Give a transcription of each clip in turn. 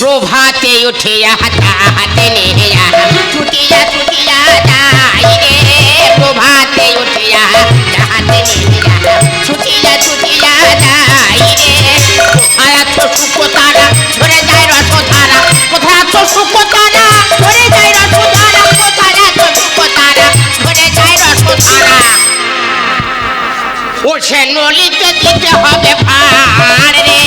প্রভাতে উঠিয়া হাতে নেয়া ছুটিয়া ছুটিয়া যাই রে প্রভাতে উঠিয়া হাতে নেয়া ছুটিয়া ছুটিয়া যাই রে কোথায় আছো সুকোতারা ঝরে যায় রসধারা কোথায় আছো সুকোতারা ঝরে যায় রসধারা কোথায় আছো সুকোতারা ঝরে যায় রসধারা ও সে নলিতে দিতে হবে ভার রে।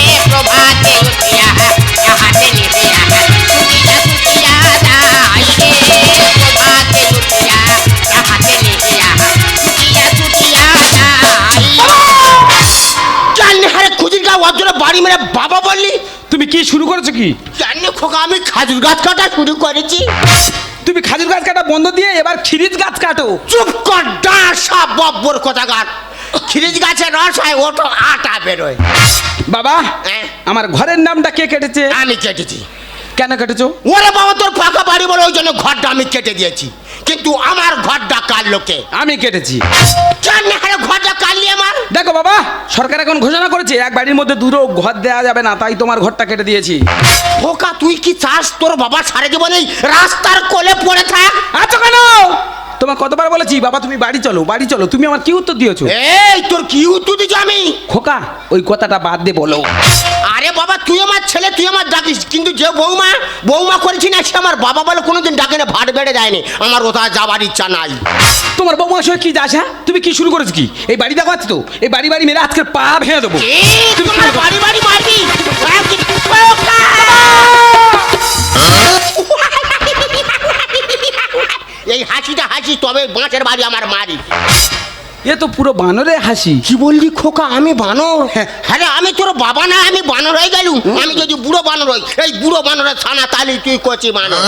বাড়ি মেরে বাবা বললি? তুমি কি শুরু করেছ কি? জানি খোকা আমি খাজুর গাছ কাটা শুরু করেছি। তুমি খাজুর গাছ কাটা বন্ধ দিয়ে এবার খিরিজ গাছ কাটো। চুপ কর ডাসা বব্বর কথাকার। খিরিজ গাছের রস হয় ওটো আটা বেরোয়। বাবা হ্যাঁ? আমার ঘরের নামটা কে কেটেছে? আমি কেটেছি। কেন কেটেছো? ওরে বাবা তোর ফাঁকা বাড়ি বলে ওই জন্য ঘরটা আমি কেটে দিয়েছি। কিন্তু আমার ঘরটা কার লোকে। আমি কেটেছি। ঘরটা কাটলি আমার? দেখো বাবা সরকার এখন ঘোষণা করেছে এক বাড়ির মধ্যে দুটো ঘর দেওয়া যাবে না তাই তোমার ঘরটা কেটে দিয়েছি। খোকা তুই কি চাস তোর বাবা সারা জীবনে রাস্তার কোলে পড়ে থাক? আচ্ছা কেন? তোমার কতবার বলেছি বাবা তুমি বাড়ি চলো বাড়ি চলো তুমি আমার কি উত্তর দিয়েছ? এই তোর কি উত্তর দিচ্ছ আমি? খোকা ওই কথাটা বাদ দে বলো। আরে বাবা তুই আমার ছেলে তুই আমার ডাকিস কিন্তু যে বৌমা বৌমা করেছি না সে আমার বাবা বলে কোনোদিন ডাকে না ভাট বেড়ে যায়নি আমার কোথাও যাবার ইচ্ছা নাই। তোমার বৌমার সঙ্গে কি যাস হ্যাঁ? তুমি কি শুরু করেছ কি? এই বাড়ি দেখো তো? এই বাড়ি বাড়ি মেরে আজকের পা ভেঙে দেবো। বাড়ি বাড়ি মারবি? তবে বাঁচের বাড়ি আমার মারি এ তো পুরো বানরে হাসি। কি বললি খোকা? আমি বানর। হ্যাঁ রে, আমি তোর বাবা না আমি বানর হয়ে গেলুম। আমি যদি বুড়ো বানর হই এই বুড়ো বানরের ছানা তালি তুই কচি বানর।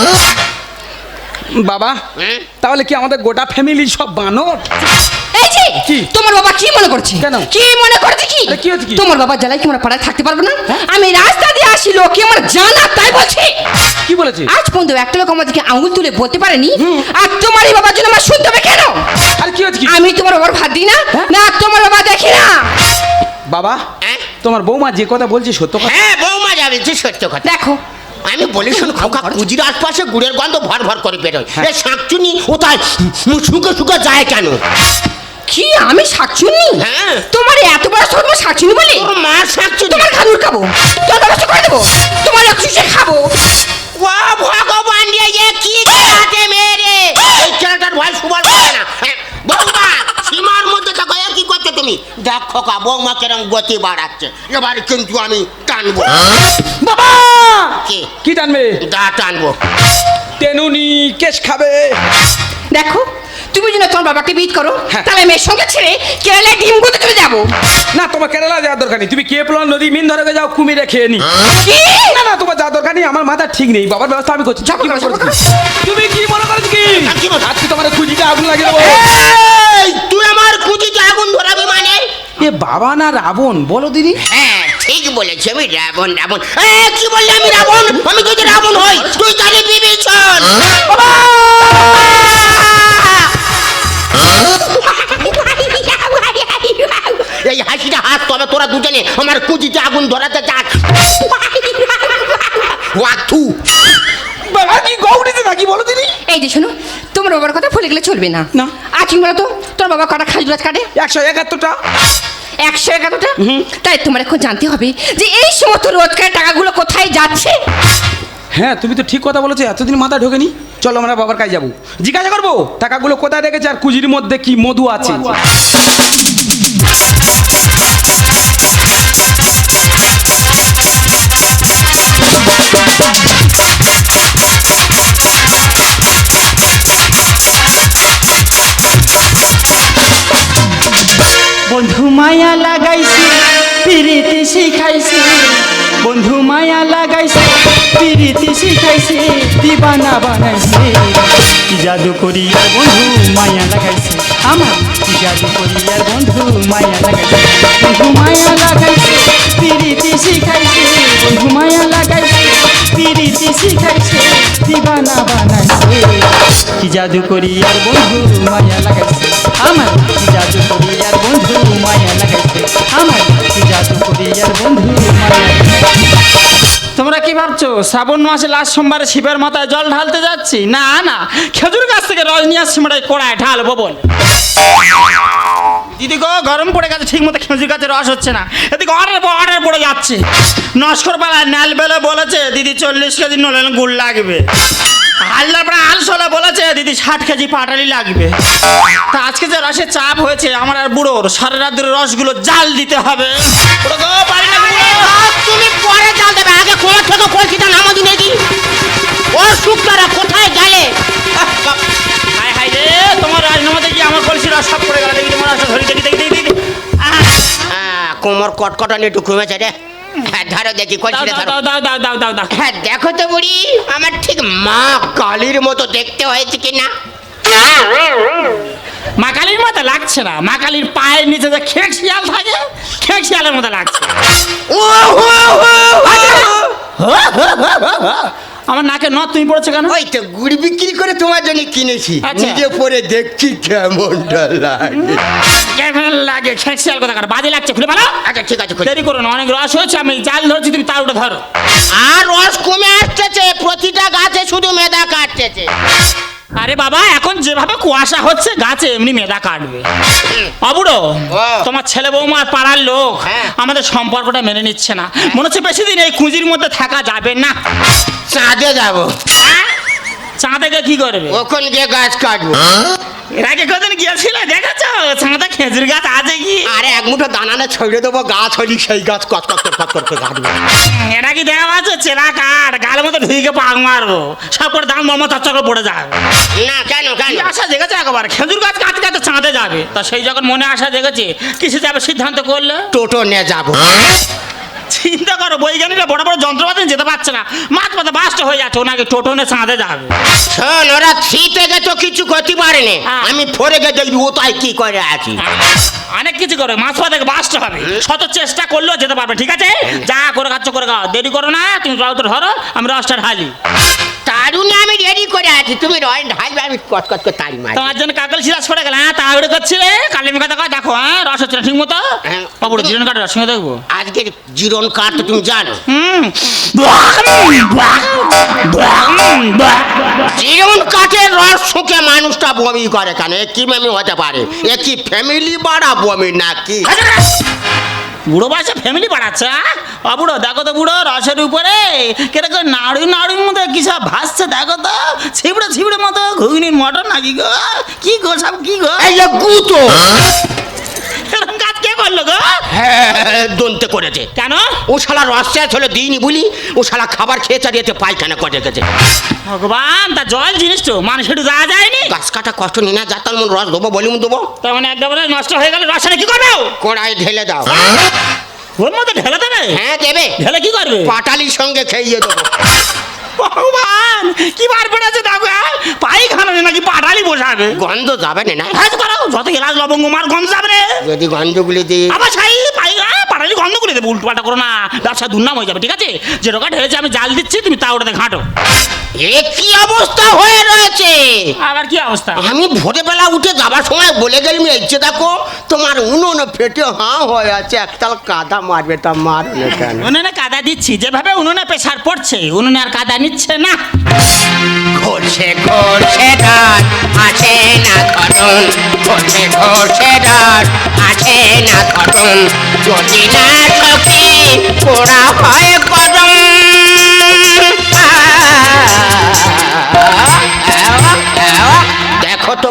বাবা হ্যাঁ? তাহলে কি আমাদের গোটা ফ্যামিলি সব বানর? কি? তোমার বাবা কি মনে করছে? কেন? কি মনে করছে কি? তোমার বাবা জ্বালায় কি আমরা পাড়ায় থাকতে পারব না? আমি রাস্তা দিয়ে আসি লোক কি আমার জানা তাই বলছে। কি বলেছে? আজ পর্যন্ত একটা লোক আমাদেরকে আঙুল তুলে বলতে পারেনি। আর তোমার এই বাবার জন্য আমার শুনতে হবে কেন? আর কি হচ্ছে আমি তোমার বাবার ভাত দিই না? হ্যাঁ? না তোমার বাবা দেখি না। বাবা হ্যাঁ? তোমার বৌমা যে কথা বলছে সত্য কথা? হ্যাঁ বৌমা যাবে যে সত্য কথা। দেখো। আমি বলি শোন খোকা কুজির আশপাশে গুড়ের গন্ধ ভর ভর করে বেরোয়। হ্যাঁ। শাকচুনি ও তাই শুকে শুকে যায় কেন? কি আমি শাকচুনি হ্যাঁ। তোমার এত বড় সব তোমার শাকচুনি বলি? তোর মা শাকচুনি তোমার খাদুর খাব। তোমার ব্যবস্থা করে দেবো? তোমার একটু সে খাব। ও ভগবান রে এ কি খেলাতে মেরে এই খেলাটার ভয় সুবল করে না। হ্যাঁ, বৌমা সীমার মধ্যে থাকো এ কি করছ তুমি? দেখ খোকা বৌমা কেরম গতি বাড়াচ্ছে। এবারে কিন্তু আমি টানবো। বাবা! কি? কি টানবে? দা টানবো। তেনুনি কেশ খাবে। দেখো তুমি যদি তোমার বাবাকে বিট করো হ্যাঁ। তাহলে মেয়ের সঙ্গে ছেড়ে কেরালায় ডিম করতে চলে যাব। না তোমার কেরালা যাওয়ার দরকার নেই। তুমি কেপলন নদী মিন ধরে যাও কুমিরে খেয়ে নি না না তোমার যাওয়ার দরকার নেই আমার মাথা ঠিক নেই। বাবার ব্যবস্থা আমি করছি? তুমি কি মনে করছ কি? আজকে তোমার খুঁজিটা আগুন লাগিয়ে দেবো। তুই আমার কুচিতে আগুন ধরাবি মানে? এ বাবা না রাবণ বলো দিদি। হ্যাঁ ঠিক বলেছি আমি রাবণ রাবণ। কি বললি আমি রাবণ? আমি যদি রাবণ হই তুই তাহলে বিভীষণ বাবা! হাসিটা হাস তবে তোরা দুজনে আমার কুচিতে আগুন ধরাতে চাস ওয়াথু বাবা কি গৌড়িতে নাকি বলো দিদি এই যে শোনো তোমার বাবার কথা ভুলে গেলে চলবে না। না। আর কি বলো তো তোমার বাবা কটা খাজুর কাটে? একশো একাত্তরটা। একশো এগারোটা তাই তোমার এখন জানতে হবে যে এই সমস্ত রোজগারের টাকাগুলো কোথায় যাচ্ছে? হ্যাঁ তুমি তো ঠিক কথা বলেছ এতদিন মাথা ঢোকেনি। চলো আমরা বাবার কাছে যাব। জিজ্ঞাসা করব টাকাগুলো কোথায় রেখেছে আর কুজির মধ্যে কি মধু আছে। বন্ধু মায়া লাগাইছে, পিরিতি শিখাইছে। বন্ধু মায়া লাগাইছে, পিরিতি শিখাইছে, দিবানা বানাইছে। জাদু করিয়ার বন্ধু মায়া লাগাইছে। আমার জাদু করিয়ার বন্ধু মায়া লাগাইছে। বন্ধু মায়া লাগাইছে, পিরিতি শিখাইছে। বন্ধু মায়া লাগাইছে, পিরিতি শিখাইছে, দিবানা বানাইছে। কি জাদু করিয়ার বন্ধু মায়া লাগাইছে? আমার কি জাদু করিয়ার বন্ধু মায়া লাগাইছে? আমার কি জাদু করিয়ার বন্ধু মায়া লাগাইছে। ভাবছ? শ্রাবণ মাসে লাস্ট সোমবারে শিবের মাথায় জল ঢালতে যাচ্ছি? না না। খেজুর গাছ থেকে রস নিয়ে আসছি মানে কোড়ায় ঢালবো বল দিদি গো, গরম পড়ে গেছে ঠিক মতো খেজুর গাছে রস হচ্ছে না। এদিকে অর্ডার অর্ডার পড়ে যাচ্ছে। নস্কর পাড়ায় নাল বেলে বলেছে, দিদি চল্লিশ কেজি নলেন গুড় লাগবে। হালদার পাড়া আলসোলা বলেছে দিদি ষাট কেজি পাটালি লাগবে। তা আজকে যে রসের চাপ হয়েছে আমার আর বুড়োর সারা রাত্রির রসগুলো জাল দিতে হবে। বুড়ো গো, পারি না বুড়ো। তুমি পরে জাল দেবে। আগে কোমর থেকে কলসিটা নামো দিনে দি ও শুক্তারা কোথায় গেলে? হায় হায় রে তোমার রাজনামাতে কি আমার কলসি রস সব পড়ে গেল। দেখি তোমার রসটা ধরি দেখি দেখি দেখি দেখি। আহ! কোমর কটকটানি একটু কমেছে রে। হ্যাঁ ধরো দেখি দাও কলসিটা দাও ধরো। দাও দাও দাও দাও দাও। হ্যাঁ দেখো তো বুড়ি আমার ঠিক মা কালীর মতো দেখতে হয়েছে কি না মা কালীর মতো লাগছে না। মা কালীর পায়ের নিচে যে খেক শিয়াল থাকে খেক শিয়ালের মতো লাগছে। ও হো হো। আমার নাকে নথ তুমি পড়েছো কেন? ওই তো গুড় বিক্রি করে তোমার জন্য কিনেছি। আচ্ছা। নিজে পরে দেখছি কেমনটা লাগে। কেমন লাগে? খেয়াল কথা কারণ বাজে লাগছে খুলে ভালো আচ্ছা ঠিক আছে দেরি করো না অনেক রস হয়েছে আমি জাল ধরছি তুমি তার উঠে ধরো। আর রস কমে আসতেছে প্রতিটা গাছে শুধু মেদা কাটতেছে। আরে বাবা এখন যেভাবে কুয়াশা হচ্ছে গাছে এমনি মেধা কাটবে। অবুড়ো তোমার ছেলে বৌমা আর পাড়ার লোক হ্যাঁ। আমাদের সম্পর্কটা মেনে নিচ্ছে না। মনে হচ্ছে বেশি দিন এই কুঁজির মধ্যে থাকা যাবে না। চাঁদে যাব। চাঁদে গিয়ে কি করবে? ওখান গিয়ে গাছ কাটবো। এর আগে কদিন গিয়েছিল? দেখেছ? চাঁদে খেজুর গাছ আছে কি? আরে এক মুঠো দানানে ছড়িয়ে দেবো গাছ হলি সেই গাছ কচ কচ কচ কচ করে কাটবো। এটা কি দেওয়া আছে চেলা কাঠ গালের মতো ঢুকে পাক মারবো। সব করে দাম মর্ম চচ্চা পড়ে যাবে। না কেন কেন? আশা জেগেছে একবার? খেজুর গাছ কাটতে কাটতে চাঁদে যাবে। তা সেই যখন মনে আশা জেগেছে কিসে যাবে সিদ্ধান্ত করলে? টোটো নিয়ে যাব। চিন্তা করো বৈজ্ঞানিকরা বড় বড় যন্ত্রপাতি যেতে পারছে না। মাছ পাতা বাস্ট হয়ে যাচ্ছে ওনাকে টোটনে সাঁধে যাবে। শোন ওরা থিতে গেছে তো কিছু করতে পারেনি হ্যাঁ। আমি ফোরে গে দেখবি ও তাই কি করে আছি? অনেক কিছু করে মাছ পাতা বাস্ট হবে। শত চেষ্টা করলেও যেতে পারবে ঠিক আছে? যা করে খাচ্ছ করে খাও। দেরি করো না তুমি ধরো আমি রসটা ঢালি তারুণে আমি রেডি করে আছি। তুমি রয় ঢালবে আমি কচ কচ করে মারি তোমার জন্য কাকল সিরাজ পড়ে গেল হ্যাঁ তাড়াহুড়ো করছে কালী মেঘা দেখো দেখো হ্যাঁ রস হচ্ছে ঠিক মতো। হ্যাঁ। জিরন কাটে রস দেখব। আজকের জিরন কাঠ তো তুমি জানো। হুম জিরন কাঠের রস শুকে মানুষটা বমি করে কেন? এ কি মেমি হতে পারে? এ কি ফ্যামিলি বাড়া বমি নাকি? বুড়ো বয়সে ফ্যামিলি বাড়াচ্ছে হ্যাঁ? বুড়ো, দেখো তো বুড়ো, রসের উপরে। কীরকম নাড়ু নাড়ুর মতো কি সব ভাসছে, দেখো তো। ছিবড়ে ছিবড়ে মতো ঘুগনির মটর নাকি গো? কি গো সব, কি গো? এই গুতো করল গো? হ্যাঁ দন্তে করেছে। কেন? ও শালা রস শেষ দিইনি বলি ও শালা খাবার খেয়ে চালিয়েছে পায়খানা করে গেছে ভগবান তা জল জিনিস তো মানুষ একটু যাওয়া যায়নি? গাছ কাটা কষ্ট নি না যাতার মন রস দেবো বলিম দেবো। তার মানে একদম নষ্ট হয়ে গেল রসটা কি করবে ও? কোড়ায় ঢেলে দাও। ওর মধ্যে ঢেলে দেবে? হ্যাঁ দেবে। ঢেলে কি করবে? পাটালির সঙ্গে খেয়ে দেবো। ভগবান কি বার পড়েছে দেখো হ্যাঁ? পায়খানা নাকি পাটালি বসাবে। গন্ধ যাবে না না? হ্যাঁ করো যত এলাচ লবঙ্গ মার গন্ধ যাবে রে যদি গন্ধগুলি দিই। আবার আহ, পাটালি গন্ধ করে দেবো উল্টো পাল্টা করো না ব্যবসা দুর্নাম হয়ে যাবে ঠিক আছে? যে রোগা ঢেলেছে আমি জাল দিচ্ছি তুমি তা ওটাতে ঘাঁটো। এ কি অবস্থা হয়ে রয়েছে? আবার কি অবস্থা? আমি ভোরবেলা উঠে যাবার সময় বলে গেলাম এই যে দেখো তোমার উনুন ফেটে হাঁ হয়ে আছে একতাল কাদা মারবে তা মারবে কেন? উনুনে কাদা দিচ্ছি যেভাবে উনুনে প্রেশার পড়ছে উনুনে আর কাদা নিচ্ছে না। ঘষে ঘষে ডাট আছে না ঘটন ঘষে ঘষে ডাট আছে না ঘটন যদি না সখী পোড়া হয়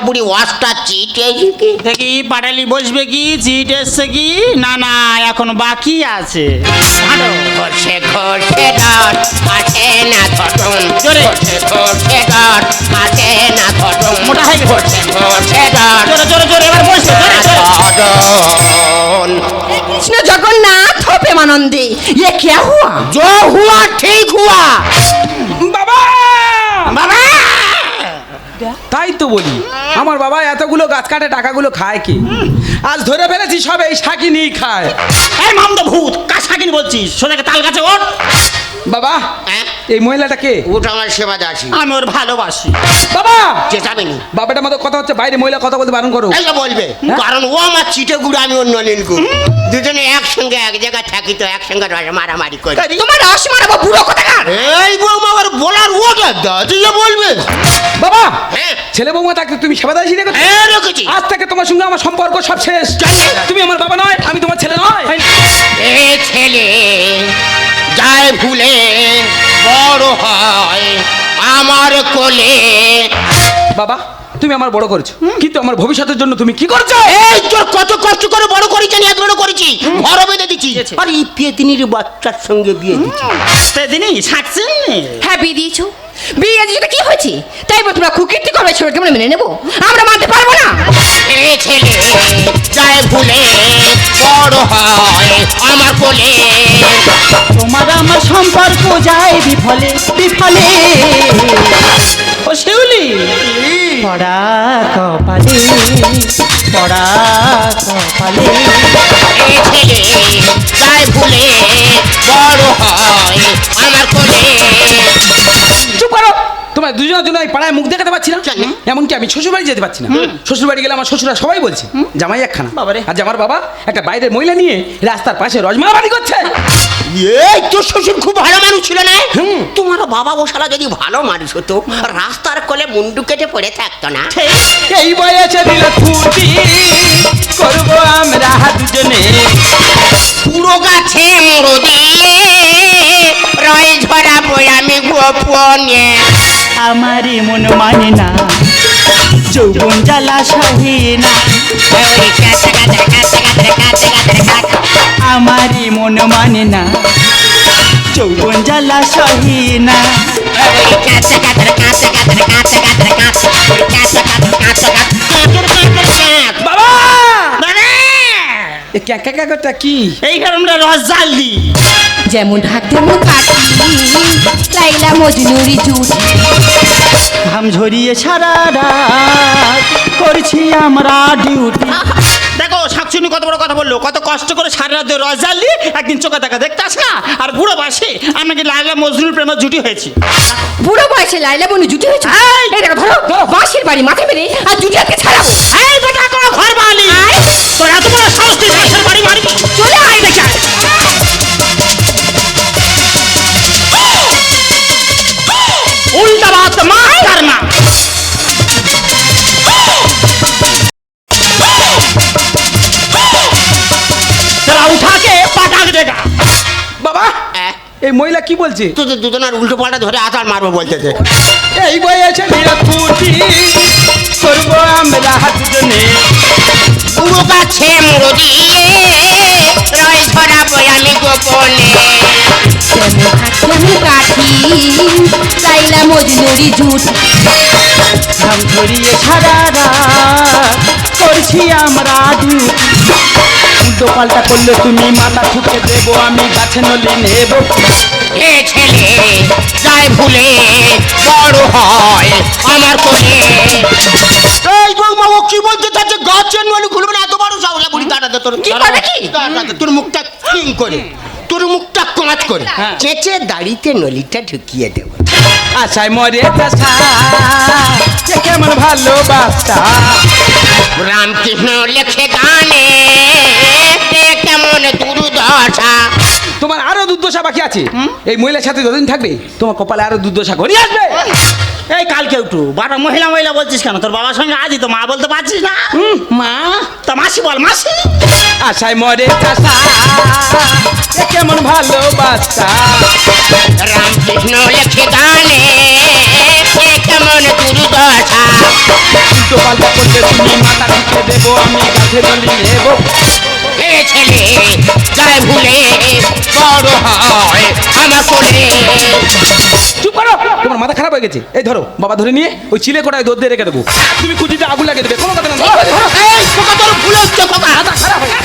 বুড়ি ওয়াশটা চিটে কি দেখি পাটালি বসবে কি চিট এসছে কি না না এখন বাকি আছে ঘাঁটো। ঘষে ঘষে ডাট আছে না ঘটন জোরে। ঘষে ঘষে ডাট আছে না ঘটন মোটা হয়ে গেছে। ঘষে ঘষে ডাট জোরে জোরে জোরে এবার বসবে জোরে জোরে ঘটন কৃষ্ণ জগন্নাথ हो प्रेमानंदे ये क्या हुआ जो हुआ ठीक हुआ বাবা বাবা তাই তো বলি আমার বাবা এতগুলো গাছ কাটে টাকাগুলো খায় কি? আজ ধরে ফেলেছি সব এই শাকি খায়। এই মামদা ভূত কার থাকিনি বলছিস? সোজাকে তাল গাছে ওঠ। বাবা হ্যাঁ? এই মহিলাটাকে ওটা আমার সেবা দাসী। আমি ওর ভালোবাসি। বাবা! চেঁচাবেনি বাবাটার মতো কথা হচ্ছে বাইরে মহিলা কথা বলতে বারণ করো। এইটা বলবে। কারণ ও আমার চিটে গুড় আমি অন্য নীলকু দুজনে একসঙ্গে এক জায়গায় থাকি তো একসঙ্গে রসে মারামারি করি। তোমার রস মারাবো বুড়ো কোথাকার এই বৌমা আবার বলার ওটা দাদিয়ে বলবে? বাবা হ্যাঁ। ছেলে বৌমা থাকতে তুমি সেবা দাসী রেখেছো হ্যাঁ রেখেছি আজ থেকে তোমার সঙ্গে আমার সম্পর্ক সব শেষ। তুমি আমার বাবা নয় আমি তোমার ছেলে নয়। এ ছেলে যায় ভুলে বড় হয় আমার কোলে। বাবা তুমি আমার বড় করেছ। কিন্তু আমার ভবিষ্যতের জন্য তুমি কি করছ? এই তোর কত কষ্ট করে বড় করেছি আমি এত বড় করেছি। ঘর বেঁধে দিচ্ছি আর এই পেতিনির বাচ্চার সঙ্গে বিয়ে দিচ্ছি সেদিনই শাকছেন হ্যাঁ বিয়ে দিয়েছ। বিয়ে দিয়েছ কি হয়েছে? তাই বল তোমরা কুকীর্তি করবে ছেলেকে আমরা মেনে নেব? আমরা মানতে পারব না। এ ছেলে যায় ভুলে বড় হয় আমার কোলে। তোমার আমার সম্পর্ক যায় বিফলে বিফলে। ও শিউলি পড়া কপালে পড়া কপালে। এ ছেলে যায় ভুলে বড় হয় আমার কোলে। তোমার দুজনের জন্য এই পাড়ায় মুখ দেখাতে পারছি না? এমনকি আমি শ্বশুর বাড়ি যেতে পারছি না। শ্বশুর বাড়ি গেলে আমার শ্বশুরা সবাই বলছে জামাই একখানা। বাবারে। আর আমার বাবা একটা বাইরের মহিলা নিয়ে রাস্তার পাশে রজমা বাড়ি করছে। এই তোর শ্বশুর খুব ভালো মানুষ ছিল না? তোমার বাবা বসালা যদি ভালো মানুষ হতো রাস্তার কোলে মুন্ডু কেটে পড়ে থাকতো না। এই বয়সে দিল ফুটি করব আমরা দুজনে। পুরো গাছে মুড়ো দিয়ে রয় ঝরাবো আমি গোপনে আমারই মন মানে না যৌবন জ্বালা সহে না ওই আমারই মন মানে না যৌবন জ্বালা সহে না ওই কাঁচা কাঁচা কাঁচা কাঁচা কাঁচা ওই কাঁচা কাঁচা কাঁচা কাঁচা কাঁচা ক্যাকা ক্যাকাটা কি? এইখানে আমরা রস দিই যেমন ঢাক তেমন কাটি লাইলা মজনুরি জুটি ঘাম ঝরিয়ে সারা রাত করছি আমরা ডিউটি। দেখো শাকচুনি কত বড় কথা বলল কত কষ্ট করে সারা রাত ধরে রস জাল একদিন চোখে দেখা দেখতে আসে না? আর বুড়ো বাসে আমাকে লাইলা মজনুর প্রেমে জুটি হয়েছে? বুড়ো বয়সে লাইলা বনু জুটি হয়েছে? এই! দেখো ধরো বাঁশের বাড়ি মাথা মেরে আর জুটি আজকে ছাড়াবো এই বেটা তোরা ঘর বালি। তোর এত বড় সাহস এই মহিলা কি বলছে? তোদের দুজনের উল্টো পাল্টা ধরে আচার মারবে বলতেছে। এই করব আমরা দুজনে গাছে মুড়ো দিয়ে রয় ছড়াবো আমি গোপনে। যেমন মজনুরি জুটি ঘাম ঝরিয়ে সারা রাত করছি আমরা ডিউটি উল্টো পাল্টা করলে তুমি মাথা ঠুকে দেবো আমি গাছে নলি নেব। এ ছেলে যায় ভুলে বড় হয় আমার কোলে। এই বৌমা ও কি বলতে চাচ্ছে গাছের নলি খুলবে না এত বড় সাহস দে তোর কি করে কি? দাঁড়াতে, তোর মুখটা ক্লিন করে তোর মুখটা কাঁচ করে। হ্যাঁ। চেঁচে দাড়িতে নলিটা ঢুকিয়ে দেবো। আশায় মরে দশা সে কেমন ভালোবাসা রামকৃষ্ণ লেখে গানে কেমন দুর্দশা। তোমার আরও দুর্দশা বাকি আছে। এই মহিলার সাথে যতদিন থাকবে তোমার কপালে আরও দুর্দশা ঘনিয়ে আসবে। এই কালকে একটু বাবা মহিলা মহিলা বলছিস কেন? তোর বাবার সঙ্গে আজই তো মা বলতে পারছিস না? মা। তা মাসি বল মাসি। আশায় মরে সে কেমন ভালোবাসা রামকৃষ্ণ লেখে গানে কেমন দুর্দশা। উল্টো পাল্টা তুমি মাথা ঢুকে দেবো আমি গাছে নলি নেব। ছেলে যায় ভুলে বড় হয় আমার কোলে। চুপ করো তোমার মাথা খারাপ হয়ে গেছে। এই ধরো বাবা ধরে নিয়ে ওই চিলে কোটায় দোদ দিয়ে রেখে দেবো। তুমি কুচিতে আগুন লাগিয়ে দেবে কোনো কথা না। ধরো। এই খোকা তোর ভুল হচ্ছে খোকা মাথা খারাপ হয়ে।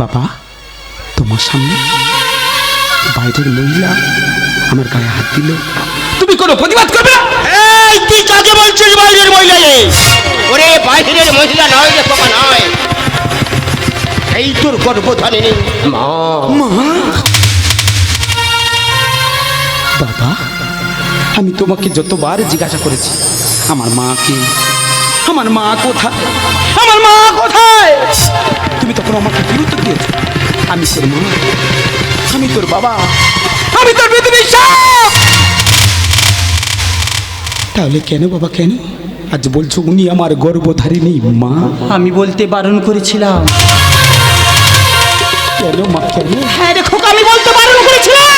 বাবা তোমার সামনে বাইরের মহিলা আমার গায়ে হাত দিল। তুমি কোনো প্রতিবাদ করবে না? এই তুই কাকে বলছিস বাইরের মহিলা রে ওরে বাইরের মহিলা নয় রে বাবা নয়। এই তোর গর্ভধারিণী মা। বাবা আমি তোমাকে যতবার জিজ্ঞাসা করেছি আমার মাকে আমার মা কোথায়? আমার মা কোথায়? তুমি তখন আমাকে কি উত্তর দিয়েছ। আমি তোর মা। আমি তোর বাবা। আমি তোর পৃথিবীর সব তাহলে কেন বাবা কেন? আজ বলছো উনি আমার গর্ভধারিণী মা। আমি বলতে বারণ করেছিলাম। কেন মা কেন? হ্যাঁ খোকা আমি বলতে বারণ করেছিলাম।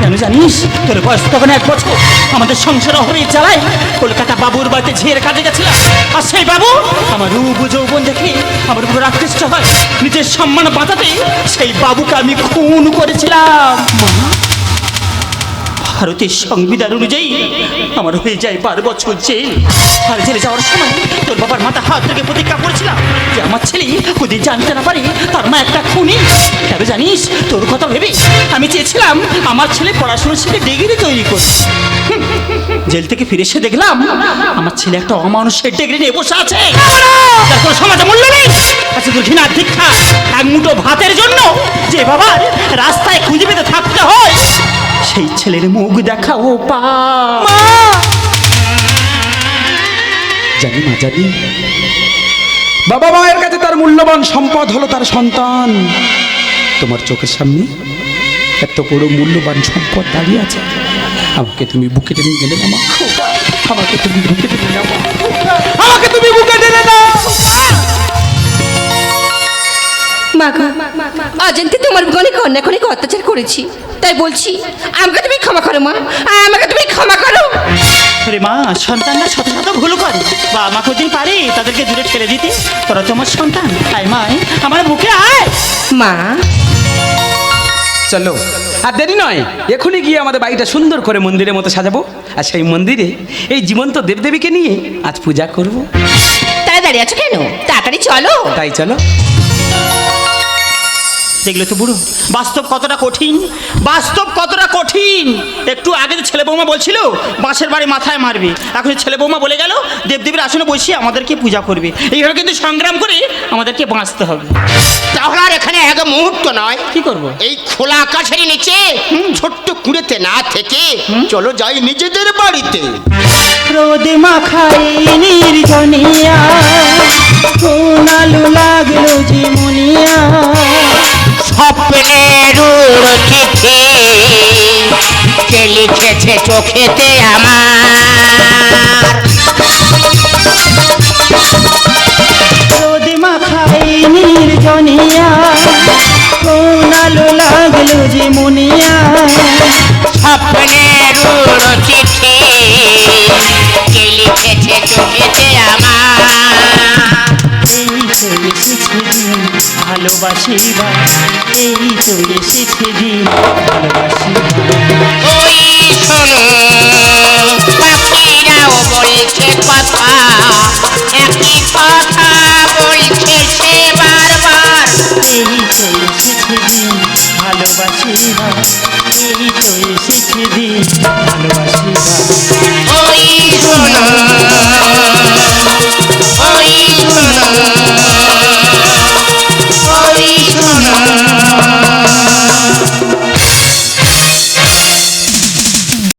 কেন জানিস? তোর বয়স তখন এক বছর। আমাদের সংসার হয়ে চালায় কলকাতা বাবুর বাড়িতে ঝিয়ের কাজে গেছিলাম। আর সেই বাবু আমার রূপ যৌবন দেখে আমার উপর আকৃষ্ট হয়। নিজের সম্মান বাঁচাতে সেই বাবুকে আমি খুন করেছিলাম। ভারতের সংবিধান অনুযায়ী আমার হয়ে যায় বারো বছর জেল। আর জেলে যাওয়ার সময় তোর বাবার মাথা হাত থেকে প্রতিজ্ঞা করেছিলাম যে আমার ছেলে যদি জানতে না পারি, তার মা একটা খুনি। তবে জানিস, তোর কথা ভেবে আমি চেয়েছিলাম আমার ছেলে পড়াশোনা শিখে ডিগ্রি তৈরি করবে জেল থেকে ফিরে এসে দেখলাম আমার ছেলে একটা অমানুষের ডিগ্রি নিয়ে বসে আছে। তার কোনো সমাজে মূল্য নেই। তোর ঘৃণার দীক্ষা, এক মুঠো ভাতের জন্য যে বাবার রাস্তায় খুঁজে পেতে থাকতে হয়। সেই ছেলের মুখ দেখা ও পা জানি মা জানি। বাবা মায়ের কাছে তার মূল্যবান সম্পদ হলো তার সন্তান। তোমার চোখের সামনে এত বড় মূল্যবান সম্পদ দাঁড়িয়ে আছে। আমাকে তুমি বুকে টেনে গেলে না আমাকে তুমি বুকে টেনে নাও আমাকে তুমি বুকে টেনে নাও। মা গো অজান্তে তোমার অনেক অনেক অনেক অত্যাচার করেছি। তাই বলছি আমাকে তুমি ক্ষমা করো মা আমাকে তুমি ক্ষমা করো। রে মা সন্তানরা শত শত ভুল করে। বা মা কদিন পারে তাদেরকে দূরে ঠেলে দিতে? তোরা তোমার সন্তান। আয় মায় আমার বুকে আয়। মা। চলো আর দেরি নয় এখনই গিয়ে আমাদের বাড়িটা সুন্দর করে মন্দিরের মতো সাজাবো। আর সেই মন্দিরে এই জীবন্ত দেবদেবীকে নিয়ে আজ পূজা করব। তাই দাঁড়িয়ে আছো কেন? তাড়াতাড়ি চলো। তাই চলো। দেখলে তো বুড়ো। বাস্তব কতটা কঠিন? বাস্তব কতটা কঠিন? একটু আগে তো ছেলে বৌমা বলছিল বাঁশের বাড়ি মাথায় মারবে। এখন ছেলে বৌমা বলে গেল দেবদেবীর আসনে বসিয়ে আমাদেরকে পূজা করবে। এইভাবে কিন্তু সংগ্রাম করে আমাদেরকে বাঁচতে হবে। তাহলে আর এখানে এক মুহূর্ত নয়। কি করব? এই খোলা আকাশের নিচে ছোট্ট কুড়েতে না থেকে চলো যাই নিজেদের বাড়িতে। রোদ মাখাই নির্জনিয়া। চোখেতে আমার। রোদ মাখাই নির্জনিয়া কোনালু লাগল যে মনিয়া। স্বপ্নের উড়ছিতে কে লিখেছে চোখেতে আমার? ভালোবাসিবা এই তো এসেছে দিন ভালোবাসিবা এই তো এসেছে দিন ভালোবাসিবা